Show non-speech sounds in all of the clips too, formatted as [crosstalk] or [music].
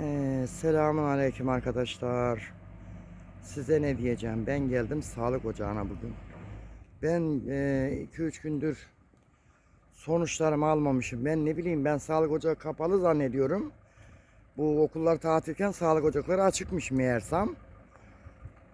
Ee, selamun aleyküm arkadaşlar. Size ne diyeceğim? Ben geldim sağlık ocağına bugün. Ben 2-3 gündür sonuçlarımı almamışım. Ben ne bileyim ben sağlık ocağı kapalı zannediyorum. Bu okullar tatilken sağlık ocakları açıkmış meğersem.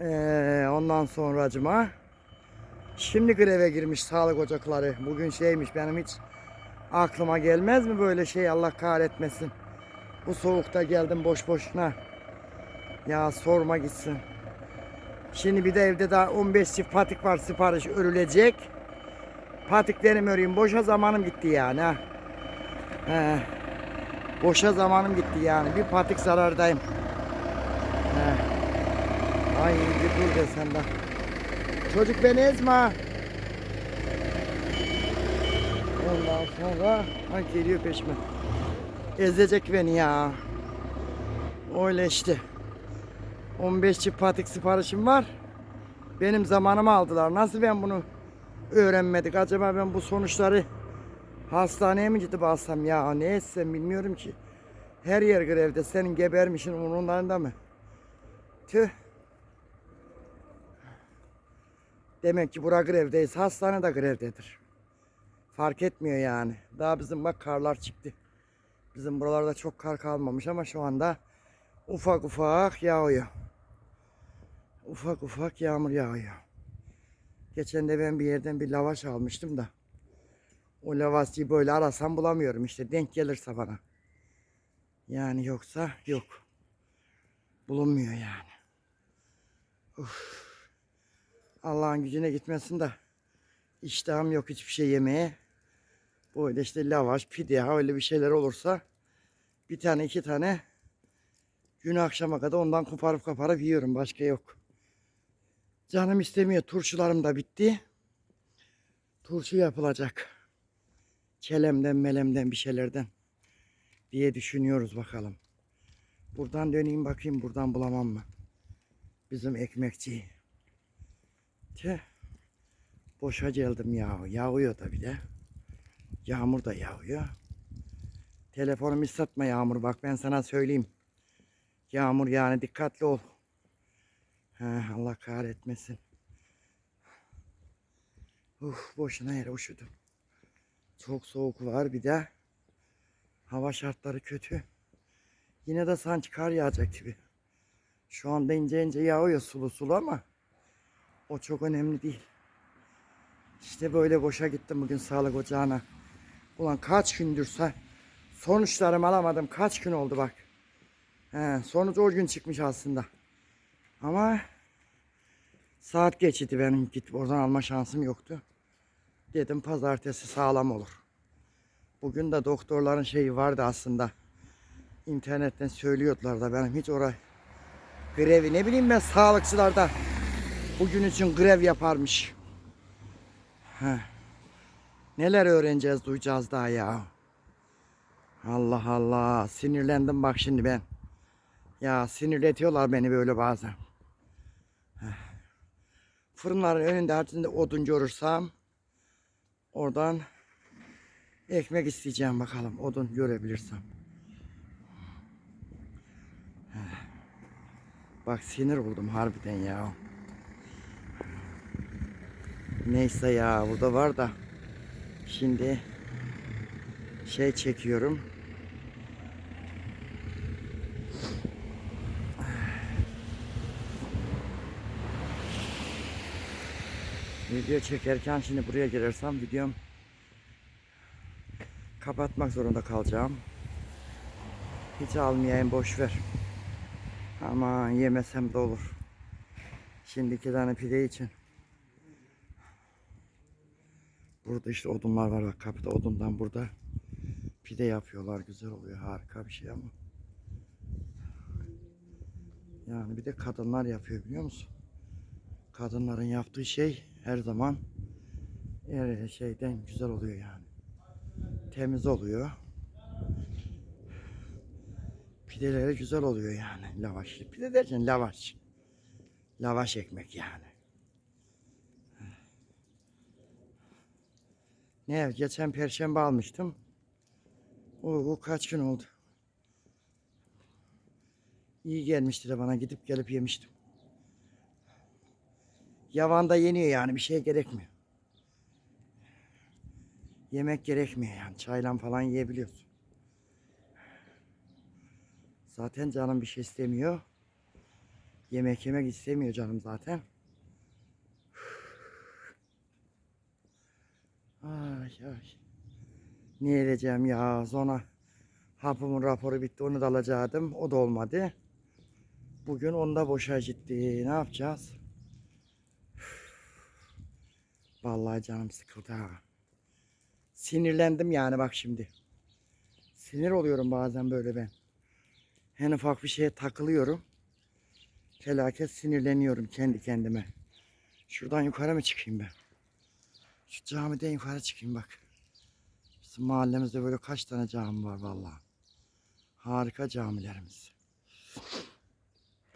Ee, ondan sonracıma şimdi greve girmiş sağlık ocakları. Bugün şeymiş benim hiç aklıma gelmez mi böyle şey Allah kahretmesin. Bu soğukta geldim boş boşuna. Ya sorma gitsin. Şimdi bir de evde daha 15 çift patik var sipariş örülecek. Patiklerimi öreyim. Boşa zamanım gitti yani ha. He. Boşa zamanım gitti yani. Bir patik zarardayım. He. Ay dur de. Çocuk beni ezme. Ondan sonra ay geliyor peşime. Ezecek beni ya. Öyle işte. 15 çift patik siparişim var. Benim zamanımı aldılar. Nasıl ben bunu öğrenmedik? Acaba ben bu sonuçları hastaneye mi gidip alsam ya? Ne etsem bilmiyorum ki. Her yer grevde. Senin gebermişin umurlarında mı? Tüh. Demek ki bura grevdeyiz. Hastane de grevdedir. Fark etmiyor yani. Daha bizim bak karlar çıktı. Bizim buralarda çok kar kalmamış ama şu anda ufak ufak yağıyor. Ufak ufak yağmur yağıyor. Geçen de ben bir yerden bir lavaş almıştım da. O lavaşçıyı böyle arasam bulamıyorum işte denk gelirse bana. Yani yoksa yok. Bulunmuyor yani. Allah'ın gücüne gitmesin de iştahım yok hiçbir şey yemeye. Böyle işte lavaş, pide öyle bir şeyler olursa bir tane iki tane gün akşama kadar ondan koparıp koparıp yiyorum. Başka yok. Canım istemiyor. Turşularım da bitti. Turşu yapılacak. Kelemden melemden bir şeylerden diye düşünüyoruz bakalım. Buradan döneyim bakayım buradan bulamam mı? Bizim ekmekçi. Tüh. Boşa geldim ya. Yağıyor da bir de. Yağmur da yağıyor. Telefonumu ıslatma Yağmur bak ben sana söyleyeyim. Yağmur yani dikkatli ol. Ha, Allah kahretmesin. Uf boşuna yere üşüdüm. Çok soğuk var bir de. Hava şartları kötü. Yine de sanki kar yağacak gibi. Şu anda ince ince yağıyor sulu sulu ama o çok önemli değil. İşte böyle boşa gittim bugün sağlık ocağına. Ulan kaç gündür sa- sonuçlarımı alamadım. Kaç gün oldu bak. He, sonuç o gün çıkmış aslında. Ama saat geçti benim gidip oradan alma şansım yoktu. Dedim pazartesi sağlam olur. Bugün de doktorların şeyi vardı aslında. İnternetten söylüyordular da benim hiç oraya grevi ne bileyim ben sağlıkçılar da bugün için grev yaparmış. Heh. Neler öğreneceğiz, duyacağız daha ya. Allah Allah. Sinirlendim bak şimdi ben. Ya sinirletiyorlar beni böyle bazen. Fırınların önünde haricinde oduncu olursam oradan ekmek isteyeceğim bakalım. Odun görebilirsem. Bak sinir oldum harbiden ya. Neyse ya burada var da şimdi şey çekiyorum. Video çekerken şimdi buraya girersem videom kapatmak zorunda kalacağım. Hiç almayayım boş ver. Ama yemesem de olur. Şimdi iki tane pide için. Burada işte odunlar var bak kapıda odundan burada pide yapıyorlar güzel oluyor harika bir şey ama. Yani bir de kadınlar yapıyor biliyor musun? Kadınların yaptığı şey her zaman her şeyden güzel oluyor yani. Temiz oluyor. Pideleri güzel oluyor yani lavaşlı. Pide derken lavaş. Lavaş ekmek yani. Ne geçen perşembe almıştım. O, o kaç gün oldu? İyi gelmişti de bana gidip gelip yemiştim. Yavanda yeniyor yani bir şey gerekmiyor. Yemek gerekmiyor yani çayla falan yiyebiliyorsun. Zaten canım bir şey istemiyor. Yemek yemek istemiyor canım zaten. Ay ay. Ne edeceğim ya sonra hapımın raporu bitti onu da alacaktım o da olmadı. Bugün onda boşa gitti ne yapacağız? Vallahi canım sıkıldı ha. Sinirlendim yani bak şimdi. Sinir oluyorum bazen böyle ben. En ufak bir şeye takılıyorum. Felaket sinirleniyorum kendi kendime. Şuradan yukarı mı çıkayım ben? Şu camiden yukarı çıkayım bak. Bizim mahallemizde böyle kaç tane cami var vallahi. Harika camilerimiz.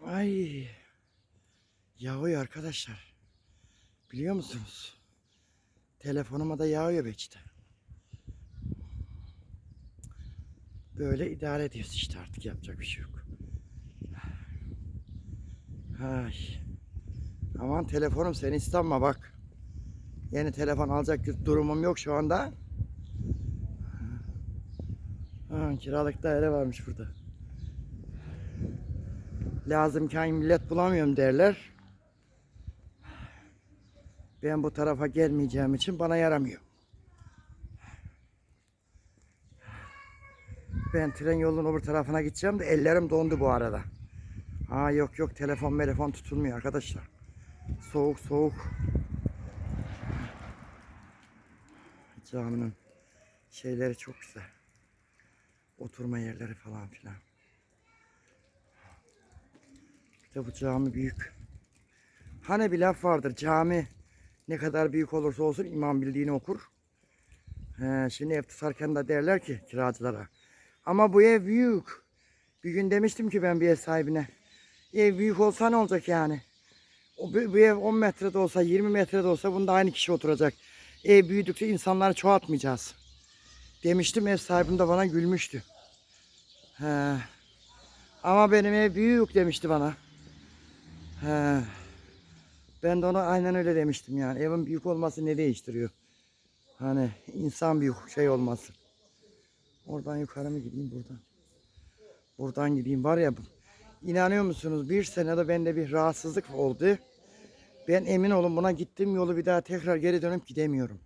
Ay. Yağıyor arkadaşlar. Biliyor musunuz? Telefonuma da yağıyor be işte. Böyle idare ediyoruz işte artık yapacak bir şey yok. Ay. Aman telefonum sen istanma bak. Yeni telefon alacak durumum yok şu anda. Ha, kiralık daire varmış burada. Lazımken millet bulamıyorum derler. Ben bu tarafa gelmeyeceğim için bana yaramıyor. Ben tren yolunun öbür tarafına gideceğim de ellerim dondu bu arada. Aa yok yok telefon telefon tutulmuyor arkadaşlar. Soğuk soğuk. Caminin şeyleri çok güzel. Oturma yerleri falan filan. Bir de bu cami büyük. Hani bir laf vardır cami ne kadar büyük olursa olsun imam bildiğini okur. He, şimdi ev tutarken de derler ki kiracılara. Ama bu ev büyük. Bir gün demiştim ki ben bir ev sahibine. Ev büyük olsa ne olacak yani? O bu, ev 10 metrede olsa 20 metrede olsa bunda aynı kişi oturacak. Ev büyüdükçe insanları çoğaltmayacağız. Demiştim ev sahibim de bana gülmüştü. He. Ama benim ev büyük demişti bana. He. Ben de ona aynen öyle demiştim yani. Evin büyük olması ne değiştiriyor? Hani insan büyük şey olması. Oradan yukarı mı gideyim buradan? Buradan gideyim var ya inanıyor musunuz bir senede bende bir rahatsızlık oldu. Ben emin olun buna gittim yolu bir daha tekrar geri dönüp gidemiyorum.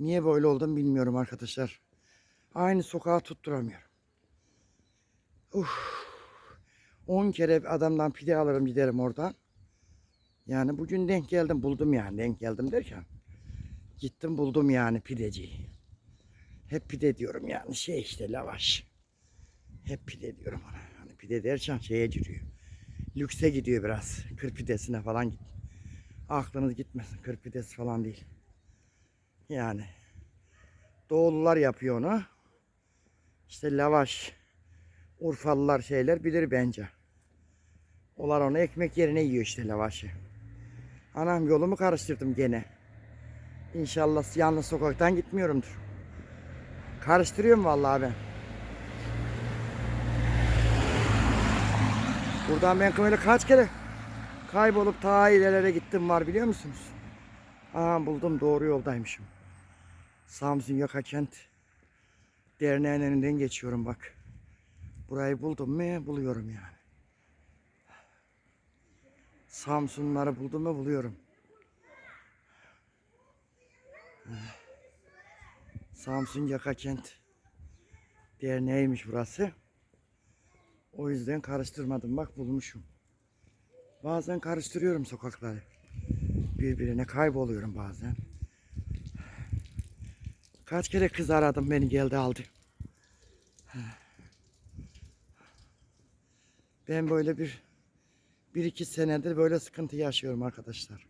Niye böyle oldum bilmiyorum arkadaşlar. Aynı sokağa tutturamıyorum. Uf. 10 kere adamdan pide alırım giderim oradan. Yani bugün denk geldim buldum yani denk geldim derken. Gittim buldum yani pideciyi. Hep pide diyorum yani şey işte lavaş. Hep pide diyorum ona. Hani pide derken şeye giriyor. Lükse gidiyor biraz. Kır pidesine falan git. Aklınız gitmesin. Kır pidesi falan değil. Yani. Doğulular yapıyor onu. İşte lavaş. Urfalılar şeyler bilir bence. Onlar onu ekmek yerine yiyor işte lavaşı. Anam yolumu karıştırdım gene. İnşallah yanlış sokaktan gitmiyorumdur. Karıştırıyorum vallahi ben. Buradan ben böyle kaç kere kaybolup ta ilerlere gittim var biliyor musunuz? Aha buldum doğru yoldaymışım. Samsun Yakakent Derneği'nin önünden geçiyorum bak. Burayı buldum mu buluyorum yani. Samsunları buldum mu buluyorum. Samsun Yakakent Derneği'ymiş burası. O yüzden karıştırmadım bak bulmuşum. Bazen karıştırıyorum sokakları. Birbirine kayboluyorum bazen. Kaç kere kız aradım beni geldi aldı. Ben böyle bir bir iki senedir böyle sıkıntı yaşıyorum arkadaşlar.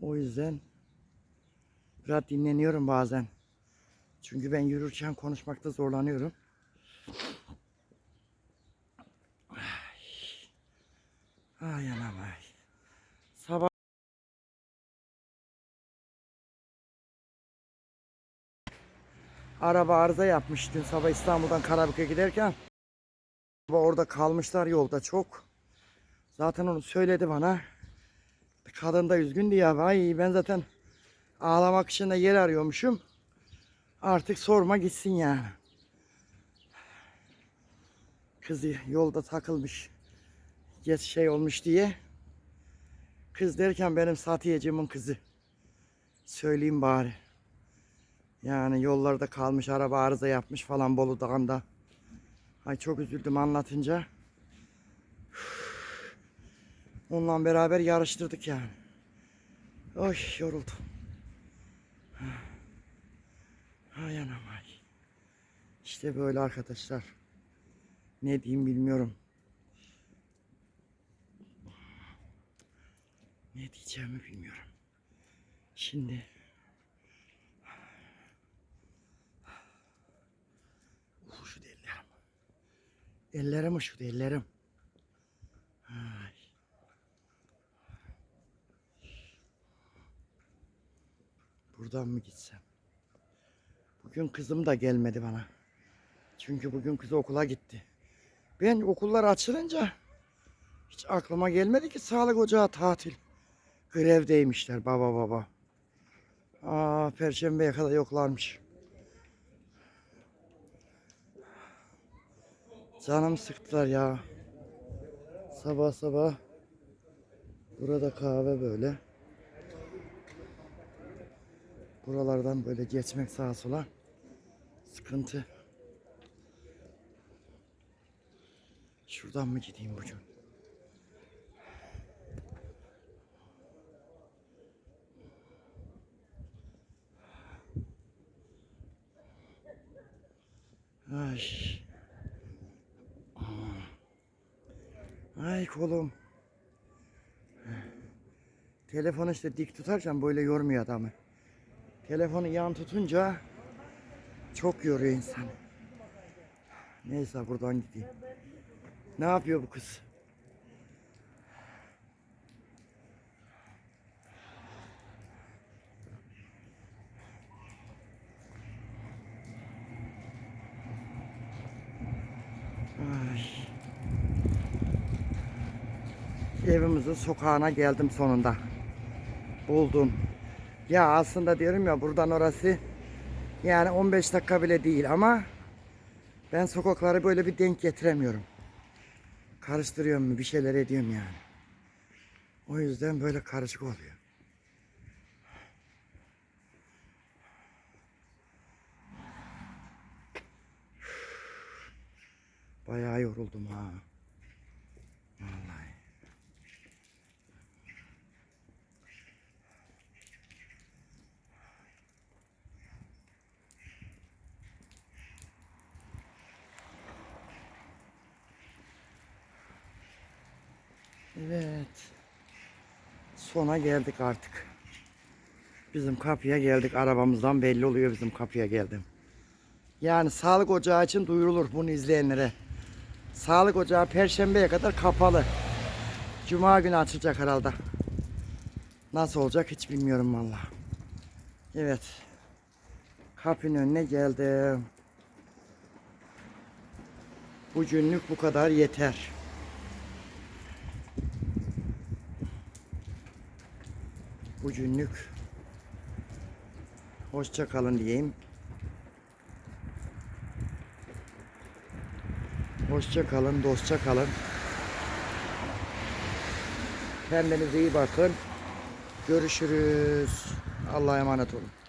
O yüzden biraz dinleniyorum bazen. Çünkü ben yürürken konuşmakta zorlanıyorum. Ay anam ay. Sabah Araba arıza yapmış dün sabah İstanbul'dan Karabük'e giderken. Orada kalmışlar yolda çok. Zaten onu söyledi bana. Kadın da üzgündü ya. Ay ben zaten ağlamak için de yer arıyormuşum. Artık sorma gitsin yani. Kızı yolda takılmış. Geç şey olmuş diye. Kız derken benim satiyecimin kızı. Söyleyeyim bari. Yani yollarda kalmış, araba arıza yapmış falan Bolu Dağı'nda. Ay çok üzüldüm anlatınca. [sighs] Onunla beraber yarıştırdık yani. Oy yoruldum. Ay anam ay. İşte böyle arkadaşlar. Ne diyeyim bilmiyorum. Ne diyeceğimi bilmiyorum. Şimdi Uf, şu da ellerim. Ellerim şu da ellerim. Ay. Buradan mı gitsem? Bugün kızım da gelmedi bana. Çünkü bugün kız okula gitti. Ben okullar açılınca hiç aklıma gelmedi ki sağlık ocağı tatil. Grevdeymişler baba baba. Aa, Perşembeye kadar yoklarmış. Canım sıktılar ya. Sabah sabah burada kahve böyle. Buralardan böyle geçmek sağa sola sıkıntı. Şuradan mı gideyim bugün? Ay. Ay kolum. Telefonu işte dik tutarken böyle yormuyor adamı. Telefonu yan tutunca çok yoruyor insanı. Neyse buradan gideyim. Ne yapıyor bu kız? Evimizin sokağına geldim sonunda. Buldum. Ya aslında diyorum ya buradan orası yani 15 dakika bile değil ama ben sokakları böyle bir denk getiremiyorum. Karıştırıyorum bir şeyler ediyorum yani. O yüzden böyle karışık oluyor. Bayağı yoruldum ha. Evet. Sona geldik artık. Bizim kapıya geldik. Arabamızdan belli oluyor bizim kapıya geldim. Yani sağlık ocağı için duyurulur bunu izleyenlere. Sağlık ocağı perşembeye kadar kapalı. Cuma günü açılacak herhalde. Nasıl olacak hiç bilmiyorum valla. Evet. Kapının önüne geldim. Bugünlük bu kadar yeter. Bugünlük hoşça kalın diyeyim. Hoşça kalın, dostça kalın. Kendinize iyi bakın. Görüşürüz. Allah'a emanet olun.